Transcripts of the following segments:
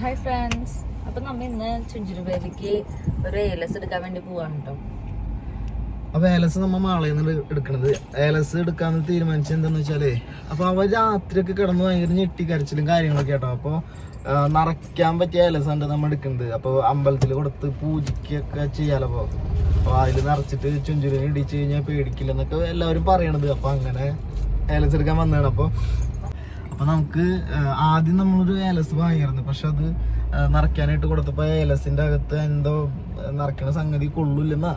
Hi friends അപ്പൊ നമ്മ ഇന്ന് ചുഞ്ചിരുപേലിക്ക് ഒരു ഏലസ് എടുക്കാൻ വേണ്ടി പോവാണ് കേട്ടോ അപ്പൊ ഏലസ് നമ്മ മാളയിൽ നിന്ന് എടുക്കണത്. ഏലസ് എടുക്കാന്ന് തീരുമാനിച്ചത് എന്താണെന്ന് വെച്ചാലേ അപ്പൊ അവ രാത്രിയൊക്കെ കിടന്ന് ഭയങ്കര ഞെട്ടി കരച്ചിലും കാര്യങ്ങളൊക്കെ കേട്ടോ അപ്പൊ ആ, നിറയ്ക്കാൻ പറ്റിയ ഏലസ് ഉണ്ട് നമ്മൾ എടുക്കുന്നത് അപ്പൊ അമ്പലത്തിൽ കൊടുത്ത് പൂജിക്കൊക്കെ ചെയ്യാലോ അപ്പൊ. അപ്പൊ അതിൽ നിറച്ചിട്ട് ചുഞ്ചുരിനെ ഇടിച്ചു കഴിഞ്ഞാൽ പേടിക്കില്ലെന്നൊക്കെ എല്ലാവരും പറയണത്. അപ്പൊ അങ്ങനെ ഏലസ് എടുക്കാൻ വന്നതാണ്. അപ്പൊ അപ്പൊ നമുക്ക് ആദ്യം നമ്മളൊരു ഏലസ് വാങ്ങിയിരുന്നു പക്ഷെ അത് നിറയ്ക്കാനായിട്ട് കൊടുത്തപ്പോ ഏലസിന്റെ അകത്ത് എന്തോ നിറയ്ക്കണ സംഗതി കൊള്ളൂല്ലെന്നാ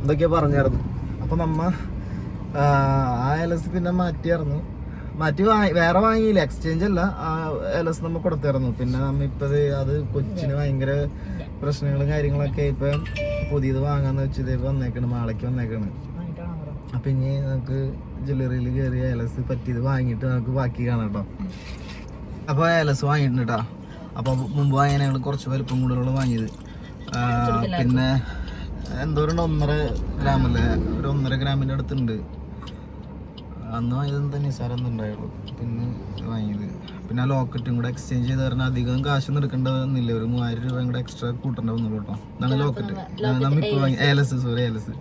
എന്തൊക്കെയാ പറഞ്ഞായിരുന്നു. അപ്പൊ നമ്മ ആ, ഏലസ് പിന്നെ മാറ്റിയായിരുന്നു. മാറ്റി വാങ്ങി വേറെ വാങ്ങിയില്ല. എക്സ്ചേഞ്ച് അല്ല. ആ ഏലസ് നമ്മൾ കൊടുത്തായിരുന്നു. പിന്നെ നമ്മ ഇപ്പൊ ദേ അത് കൊച്ചിന് ഭയങ്കര പ്രശ്നങ്ങളും കാര്യങ്ങളൊക്കെ ഇപ്പൊ പുതിയത് വാങ്ങാന്ന് വെച്ചത് ഇപ്പൊ വന്നേക്കണ് മാളയ്ക്ക് വന്നേക്കണ്? അപ്പൊ ഇനി നമുക്ക് ജ്വല്ലറിയിൽ കയറി ഏലസ് പറ്റിയത് വാങ്ങിയിട്ട് നമുക്ക് ബാക്കി കാണാം കേട്ടോ അപ്പോൾ ഏലസ് വാങ്ങിയിട്ടുണ്ട് കേട്ടോ അപ്പോൾ മുമ്പ് വാങ്ങിയ ഞങ്ങൾ കുറച്ച് വലുപ്പം കൂടുതലുള്ള വാങ്ങിയത്. പിന്നെ എന്തോരം ഒന്നര ഗ്രാം അല്ലേ? ഒരു ഒന്നര ഗ്രാമിന്റെ അടുത്തുണ്ട്. അന്ന് വാങ്ങിയത് എന്താ നിസാരം ഉണ്ടായുള്ളൂ. പിന്നെ വാങ്ങിയത്. പിന്നെ ആ ലോക്കറ്റും കൂടെ എക്സ്ചേഞ്ച് ചെയ്ത് പറഞ്ഞാൽ അധികം കാശൊന്നും എടുക്കേണ്ടതെന്നില്ല ഒരു മൂവായിരം രൂപയും കൂടെ എക്സ്ട്രാ കൂട്ടേണ്ട വന്നുള്ളൂ കേട്ടോ ഇതാണ് ലോക്കറ്റ് നമ്മ ഇപ്പോൾ വാങ്ങി ഏലസ് സോറി ഏലസ്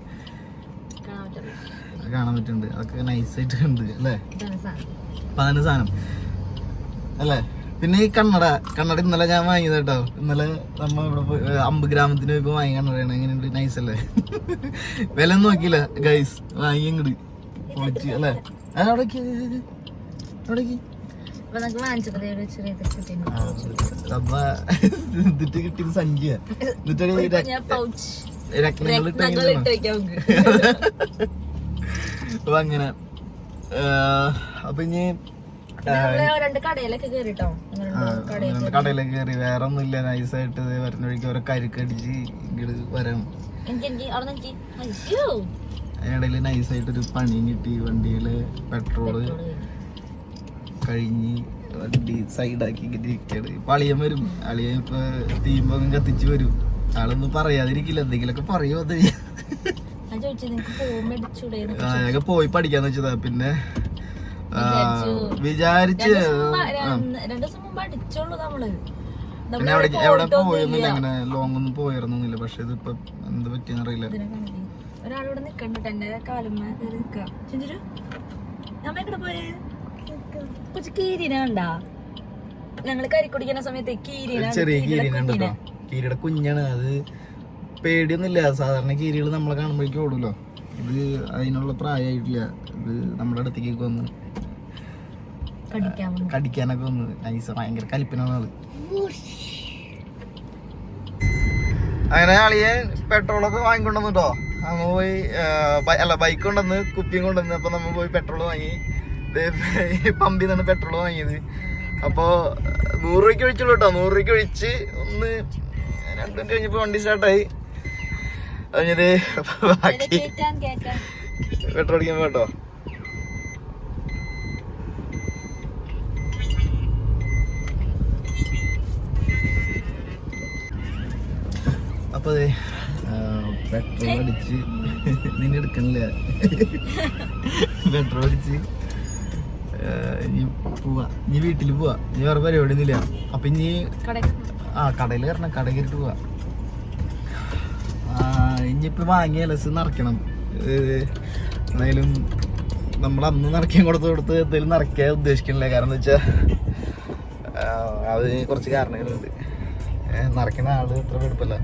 പറ്റുള്ളൂ കാണാൻ പറ്റുന്നുണ്ട്. അതൊക്കെ നൈസായിട്ട് ഉണ്ട് അല്ലേ? പതിനൊന്ന് സാധനം. അപ്പൊ അതിന് സാധനം. അല്ലേ? പിന്നെ ഈ കണ്ണട കണ്ണട ഇന്നലെ ഞാൻ വാങ്ങിയത് കേട്ടോ ഇന്നലെ നമ്മ ഇവിടെ പോയി അമ്പ് ഗ്രാമത്തിന് പോയപ്പോ വാങ്ങി കണ്ണടയാണ്. എങ്ങനെയുണ്ട്? നൈസ് അല്ലേ? വില ഒന്നും നോക്കിയില്ല ഗൈസ് വാങ്ങി ഇങ്ങട് പൊളിച്ച് അല്ലേ? അവിടേക്ക് എന്നിട്ട് കിട്ടിയത് എന്നിട്ട് ഇട്ട് വെക്കാം നമുക്ക്. അപ്പൊ അങ്ങനെ അപ്പൊ ഇനി കടയിലൊക്കെ കേറി. വേറെ ഒന്നുമില്ല നൈസായിട്ട് വരുന്ന വഴിക്ക് ഓരോ കരുക്കടിച്ച് ഇങ്ങോട്ട് വരാം. അതിനിടയിൽ നൈസായിട്ട് ഒരു പണിയും കിട്ടി. വണ്ടിയിൽ പെട്രോൾ കഴിഞ്ഞ്. വണ്ടി സൈഡാക്കി ഇങ്ങനെ ഇപ്പൊ അളിയൻ വരും. അളിയൻ ഇപ്പൊ തീമ്പൊന്നും കത്തിച്ച് വരും. ആളൊന്നും പറയാതിരിക്കില്ല. എന്തെങ്കിലുമൊക്കെ പറയുമോ അത്? ഞങ്ങൾക്ക് പോയി പഠിക്കാന്ന് വെച്ചതാ പിന്നെ വിചാരിച്ചു. പിന്നെ എവിടെ എവിടെ പോയൊന്നുമില്ല അങ്ങനെ ലോങ് ഒന്നും പോയിരുന്നില്ല പക്ഷെ ഇതിപ്പോ എന്ത് പറ്റിയെന്ന് അറിയില്ല. ഇതിനെ കാണിക്ക്. ഒരാളിവിടെ നിക്കണ്ടിട്ട് എന്റെ കാലുമ്മ കയറി നിക്ക. ചിഞ്ചിരു നമ്മ എവിടെ പോയേ? കൊച്ചു കീരിനെ കണ്ടാ? ഞങ്ങൾ കരി കുടിക്കുന്ന സമയത്ത് കീരിനെ ചെറിയ കീരിയുടെ കുഞ്ഞാണ് അത്. പേടിയൊന്നുമില്ല. സാധാരണ കീരികൾ നമ്മളെ കാണുമ്പോഴേക്കും ഓടുമല്ലോ ഇത് അതിനുള്ള പ്രായമായിട്ടില്ല. ഇത് നമ്മുടെ അടുത്തേക്ക് വന്ന് കടിക്കാനൊക്കെ വന്ന്. നൈസ് ഭയങ്കര കലിപ്പിനാണ് അത്. അങ്ങനെ അളിയെ പെട്രോളൊക്കെ വാങ്ങിക്കൊണ്ടുവന്നു കേട്ടോ അങ്ങ് പോയി അല്ല ബൈക്ക് കൊണ്ടുവന്ന് കുപ്പിയും കൊണ്ടുവന്ന് അപ്പൊ നമ്മ പോയി പെട്രോൾ വാങ്ങി. പമ്പിൽ നിന്നാണ് പെട്രോൾ വാങ്ങിയത്. അപ്പോ നൂറ് രൂപയ്ക്ക് ഒഴിച്ചുള്ളൂ കേട്ടോ നൂറ് രൂപയ്ക്ക് ഒഴിച്ച് ഒന്ന് രണ്ടും കഴിഞ്ഞപ്പോ വണ്ടി സ്റ്റാർട്ടായി കഴിഞ്ഞത് ബാക്കി പെട്രോൾ അടിക്കാൻ കേട്ടോ. അപ്പൊ അതെ പെട്രോൾ അടിച്ച് നിന്നെ എടുക്കണില്ല. പെട്രോൾ അടിച്ച് ഇനി പോവാ. നീ വീട്ടിൽ പോവാ. ഇനി വേറെ പരിപാടി ഒന്നുമില്ല അപ്പൊ ഇനി ആ കടയിൽ കയറണം കടയിൽ പോവാ. ഇനിയിപ്പോ വാങ്ങിയ ലെസ് നിറയ്ക്കണം എന്തായാലും നമ്മൾ അന്ന് നിറയ്ക്കാൻ കൊടുത്ത് കൊടുത്ത് എന്തായാലും നിറയ്ക്കാൻ ഉദ്ദേശിക്കണില്ല കാരണം എന്താ വെച്ചാൽ അത് കുറച്ച് കാരണങ്ങളുണ്ട്. നിറയ്ക്കുന്ന ആൾ ഇത്ര വെടുപ്പല്ല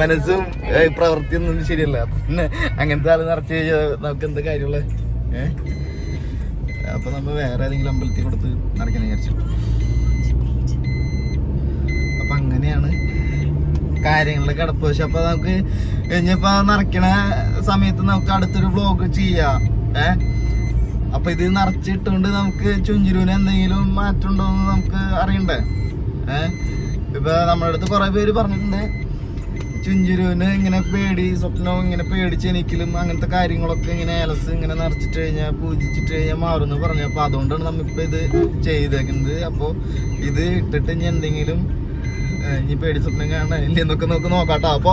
മനസ്സും പ്രവൃത്തിയൊന്നും ശരിയല്ല. പിന്നെ അങ്ങനത്തെ ആൾ നിറച്ച് കഴിഞ്ഞാൽ നമുക്ക് എന്താ കാര്യമുള്ള? ഏഹ് അപ്പൊ നമ്മൾ വേറെ ഏതെങ്കിലും അമ്പലത്തിൽ കൊടുത്ത് നിറയ്ക്കാൻ വിചാരിച്ചു. അപ്പൊ അങ്ങനെയാണ് കാര്യങ്ങളിൽ കിടപ്പ്. പക്ഷെ അപ്പൊ നമുക്ക് ഇനിയിപ്പോ നിറയ്ക്കണ സമയത്ത് നമുക്ക് അടുത്തൊരു വ്ലോഗ് ചെയ്യാം. ഏ? അപ്പൊ ഇത് നിറച്ചിട്ടുകൊണ്ട് നമുക്ക് ചുഞ്ചിരുവിന് എന്തെങ്കിലും മാറ്റം ഉണ്ടോന്ന് നമുക്ക് അറിയണ്ടേ? ഏ? ഇപ്പൊ നമ്മുടെ അടുത്ത് കുറെ പേര് പറഞ്ഞിട്ടുണ്ട്. ചുഞ്ചിരുവിന് ഇങ്ങനെ പേടി സ്വപ്നം ഇങ്ങനെ പേടിച്ച് എനിക്കലും അങ്ങനത്തെ കാര്യങ്ങളൊക്കെ ഇങ്ങനെ അലസ് ഇങ്ങനെ നിറച്ചിട്ട് കഴിഞ്ഞാൽ പൂജിച്ചിട്ട് കഴിഞ്ഞാൽ മാറുമെന്ന് പറഞ്ഞു. അപ്പൊ അതുകൊണ്ടാണ് നമ്മിപ്പോ ഇത് ചെയ്തേക്കുന്നത്. അപ്പൊ ഇത് ഇട്ടിട്ട് ഇനി എന്തെങ്കിലും ഇനി പേടി സ്വപ്നം കാണാൻ ഇല്ലെന്നൊക്കെ നമുക്ക് നോക്കാട്ടോ. അപ്പൊ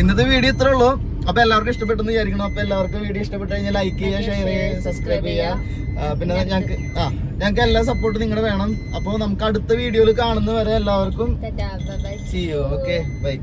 ഇന്നത്തെ വീഡിയോ ഇത്രേ ഉള്ളൂ. അപ്പൊ എല്ലാവർക്കും ഇഷ്ടപ്പെട്ടെന്ന് വിചാരിക്കണം അപ്പൊ എല്ലാവർക്കും വീഡിയോ ഇഷ്ടപ്പെട്ട് കഴിഞ്ഞാൽ ലൈക്ക് ചെയ്യുക ഷെയർ ചെയ്യുക സബ്സ്ക്രൈബ് ചെയ്യുക. പിന്നെ ഞങ്ങൾക്ക് ആ ഞങ്ങൾക്ക് എല്ലാ സപ്പോർട്ടും നിങ്ങളുടെ വേണം. അപ്പോൾ നമുക്ക് അടുത്ത വീഡിയോയിൽ കാണുന്നവരെ എല്ലാവർക്കും ടാറ്റാ ബൈ